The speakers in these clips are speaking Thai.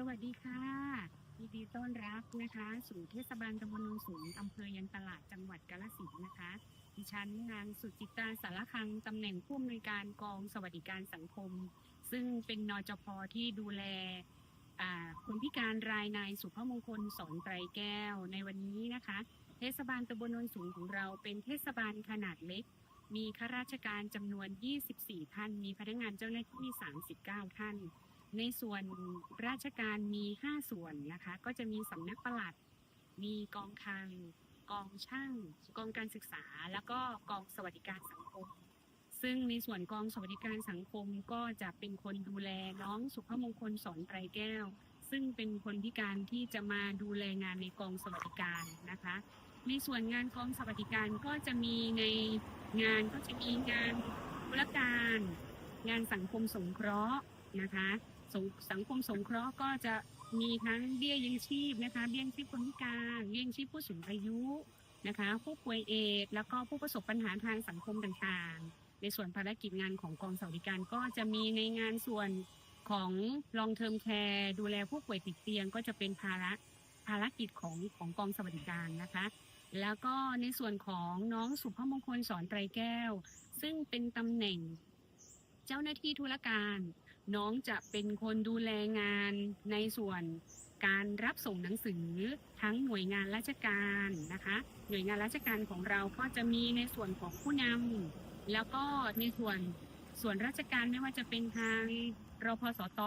สวัสดีค่ะยินดีต้อนรับนะคะ สู่เทศบาลตำบลนนสูงอำเภอยันตลาดจังหวัดกาฬสินธุ์นะคะ ดิฉันนางสุจิตาสารคังตำแหน่งผู้อำนวยการกองสวัสดิการสังคม ซึ่งเป็นนจพที่ดูแลคนพิการรายนายสุภมงคลสอนไตรแก้วในวันนี้นะคะ เทศบาลตำบลนนสูงของเราเป็นเทศบาลขนาดเล็ก มีข้าราชการจำนวน 24 ท่าน มีพนักงานเจ้าหน้าที่ 39 ท่าน ในส่วนราชการมี 5 ส่วนนะคะ ก็จะมีสำนักปลัด มีกองคลัง กองช่าง กองการศึกษา แล้วก็กองสวัสดิการสังคม ซึ่งในส่วนกองสวัสดิการสังคมก็จะเป็นคนดูแลน้องสุภมงคลสอนไตรแก้ว ซึ่งเป็นคนพิการที่จะมาดูแลงานในกองสวัสดิการนะคะ ในส่วนงานกองสวัสดิการก็จะมีในงานก็จะมีงานธุรการ งานสังคมสงเคราะห์นะคะ ส,สังคมสงเคราะห์ก็จะมีทั้งเบี้ยยังชีพนะคะ เบี้ยยังชีพคนพิการเบี้ยยังชีพผู้สูงอายุนะคะ ผู้ป่วยเอดส์แล้วก็ผู้ประสบปัญหาทางสังคมต่างๆ ในส่วนภารกิจงานของกองสวัสดิการก็จะมีในงานส่วนของลองเทอมแคร์ดูแลผู้ป่วยติดเตียง ก็จะเป็นภาระภารกิจของของกองสวัสดิการนะคะ แล้วก็ในส่วนของน้องสุภมงคลสอนไตรแก้ว ซึ่งเป็นตำแหน่งเจ้าหน้าที่ธุรการ น้องจะเป็นคนดูแลงานในส่วนการรับส่งหนังสือทั้งหน่วยงานราชการนะคะ หน่วยงานราชการของเราก็จะมีในส่วนของผู้นำแล้วก็ในส่วนส่วนราชการไม่ว่าจะเป็นทางรพสต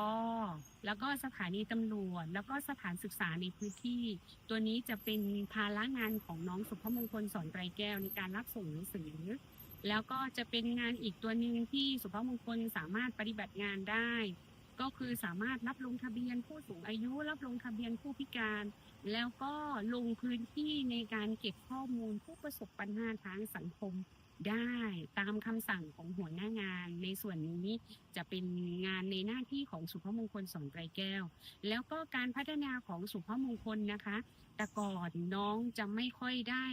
แล้วก็สถานีตำรวจ แล้วก็สถานศึกษาในพื้นที่ ตัวนี้จะเป็นภาระงานของน้องสุภมงคลสอนไตรแก้วในการรับส่งหนังสือ แล้วก็จะเป็นงานอีกตัวหนึ่งที่สุภาพมงคลสามารถปฏิบัติงานได้ ก็คือสามารถรับลงทะเบียนผู้สูงอายุ รับลงทะเบียนผู้พิการ แล้วก็ลงพื้นที่ในการเก็บข้อมูลผู้ประสบปัญหาทางสังคมได้ตามคำสั่งของหัวหน้างาน ในส่วนนี้จะเป็นงานในหน้าที่ของสุภมงคลสอนไตรแก้ว แล้วก็การพัฒนาของสุภมงคลนะคะ แต่ก่อนน้องจะไม่ค่อยได้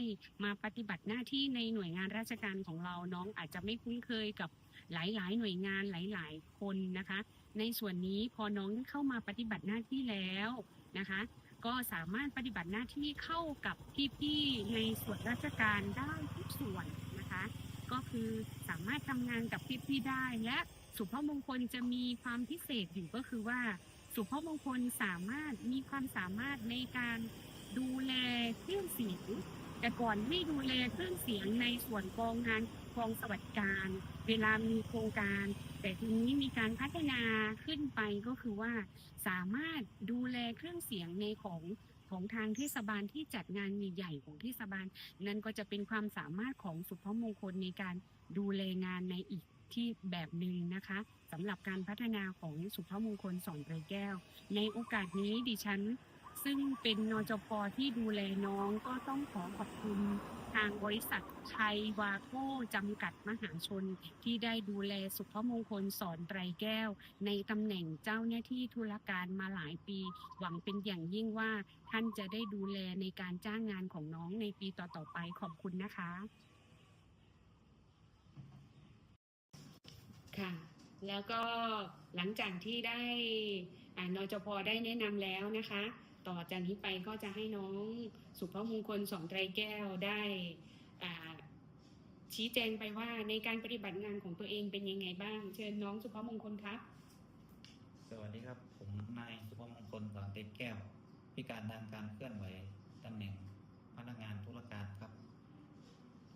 มาปฏิบัติหน้าที่ในหน่วยงานราชการของเราน้องอาจจะไม่คุ้นเคยกับหลาย ๆ หน่วยงานหลาย ๆ คนนะคะ ในส่วนนี้พอน้องเข้ามาปฏิบัติหน้าที่แล้วนะคะ ก็สามารถปฏิบัติหน้าที่เข้ากับพี่ ๆ ในส่วนราชการได้ทุกส่วน ก็คือสามารถทำงานกับพี่ๆได้ และสุภาพมงคลจะมีความพิเศษอยู่ก็คือว่า สุภาพมงคลสามารถมีความสามารถในการดูแลเครื่องเสียงแต่ก่อนไม่ดูแลเครื่องเสียงในส่วนกองงานกองสวัสดิการ เวลามีโครงการ แต่ทีนี้มีการพัฒนาขึ้นไปก็คือว่า สามารถดูแลเครื่องเสียงในของ ของทางเทศบาลที่จัดงานใหญ่ๆของเทศบาล นั่นก็จะเป็นความสามารถของสุภาพมงคลในการดูแลงานในอีกที่แบบหนึ่งนะคะสำหรับการพัฒนาของสุภาพมงคลสอนไรแก้ว ในโอกาสนี้ดิฉัน ซึ่งเป็นนจพที่ดูแลน้องก็ต้องขอขอบคุณ ทางบริษัทไทยวาโก้จำกัดมหาชน ที่ได้ดูแลสุภมงคลสอนไตรแก้ว ในตำแหน่งเจ้าหน้าที่ธุรการมาหลายปี หวังเป็นอย่างยิ่งว่าท่านจะได้ดูแลในการจ้างงานของน้องในปีต่อๆไปขอบคุณนะคะ ค่ะ แล้วก็หลังจากที่ได้อ่านจพได้แนะนำแล้วนะคะ ต่อจากนี้ไปก็จะให้น้องสุภมงคลสองไตรแก้วได้ชี้แจงไปว่าในการปฏิบัติงานของตัวเองเป็นยังไงบ้าง เชิญน้องสุภมงคลครับ สวัสดีครับ ผมนายสุภมงคลสอนเต็มแก้ว พิการด้านการเคลื่อนไหวตำแหน่งพนักงานธุรการครับ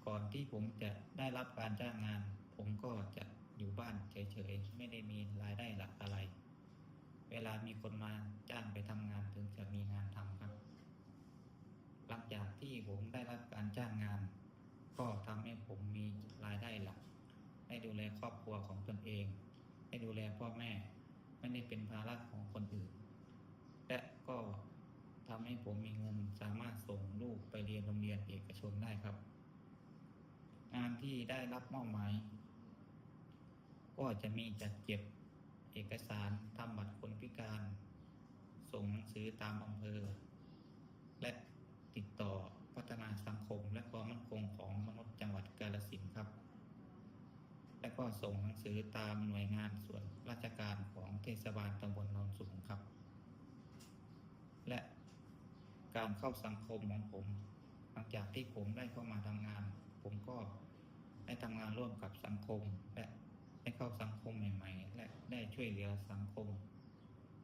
ก่อนที่ผมจะได้รับการจ้างงาน ผมก็จะอยู่บ้านเฉยๆไม่ได้มีรายได้หลักอะไร ลามีคนมาจ้างไปทำงานถึงจะมีงานทำครับ หลังจากที่ผมได้รับการจ้างงาน ก็ทำให้ผมมีรายได้หลักได้ดูแลครอบครัวของตนเองได้ดูแลพ่อแม่ ไม่ได้เป็นภาระของคนอื่น และก็ทำให้ผมมีเงินสามารถส่งลูกไปเรียนโรงเรียนเอกชนได้ครับ งานที่ได้รับมอบหมายก็จะมีจัดเก็บ เอกสารทำบัตรคนพิการ ส่งหนังสือตามอำเภอ และติดต่อพัฒนาสังคมและความมั่นคงของมนุษย์จังหวัดกาฬสินธุ์ครับ และก็ส่งหนังสือตามหน่วยงานส่วนราชการของเทศบาลตำบลนนสูงครับ และการเข้าสังคมของผม หลังจากที่ผมได้เข้ามาทำงาน ผมก็ได้ทำงานร่วมกับสังคมและ ได้เข้าสังคมใหม่ๆ และได้ช่วยเหลือสังคม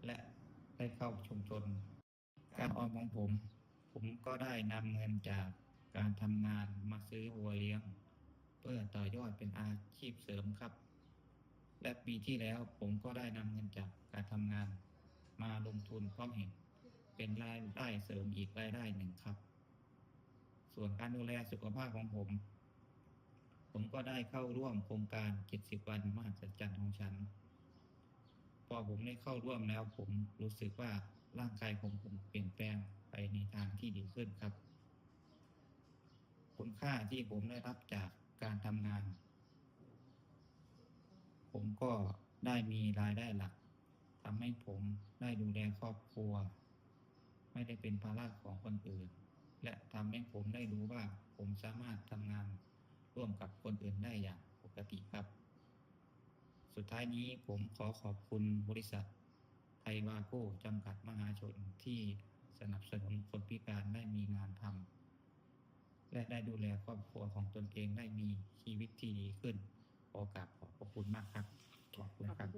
และได้เข้าชุมชน การออมของผม ผมก็ได้นำเงินจากการทำงานมาซื้อวัวเลี้ยง เพื่อต่อยอดเป็นอาชีพเสริมครับ และปีที่แล้วผมก็ได้นำเงินจากการทำงาน มาลงทุนพร้อมเห็นเป็นรายได้เสริมอีกรายได้หนึ่งครับ ส่วนการดูแลสุขภาพของผม ผมก็ได้เข้าร่วมโครงการ70วันมหัศจรรย์ของฉัน พอผมได้เข้าร่วมแล้วผมรู้สึกว่าร่างกายของผมเปลี่ยนแปลงไปในทางที่ดีขึ้นครับ คุณค่าที่ผมได้รับจากการทำงาน ผมก็ได้มีรายได้หลักทำให้ผมได้ดูแลครอบครัว ไม่ได้เป็นภาระของคนอื่น และทำให้ผมได้รู้ว่าผมสามารถทำงาน ร่วมกับคนอื่นได้อย่างปกติครับ สุดท้ายนี้ผมขอขอบคุณบริษัท ไทยวาโก้จำกัดมหาชนที่สนับสนุนคนพิการได้มีงานทำและได้ดูแลครอบครัวของตนเองได้มีชีวิตที่ดีขึ้นขอกาบขอบพระคุณมากครับ ขอบคุณครับ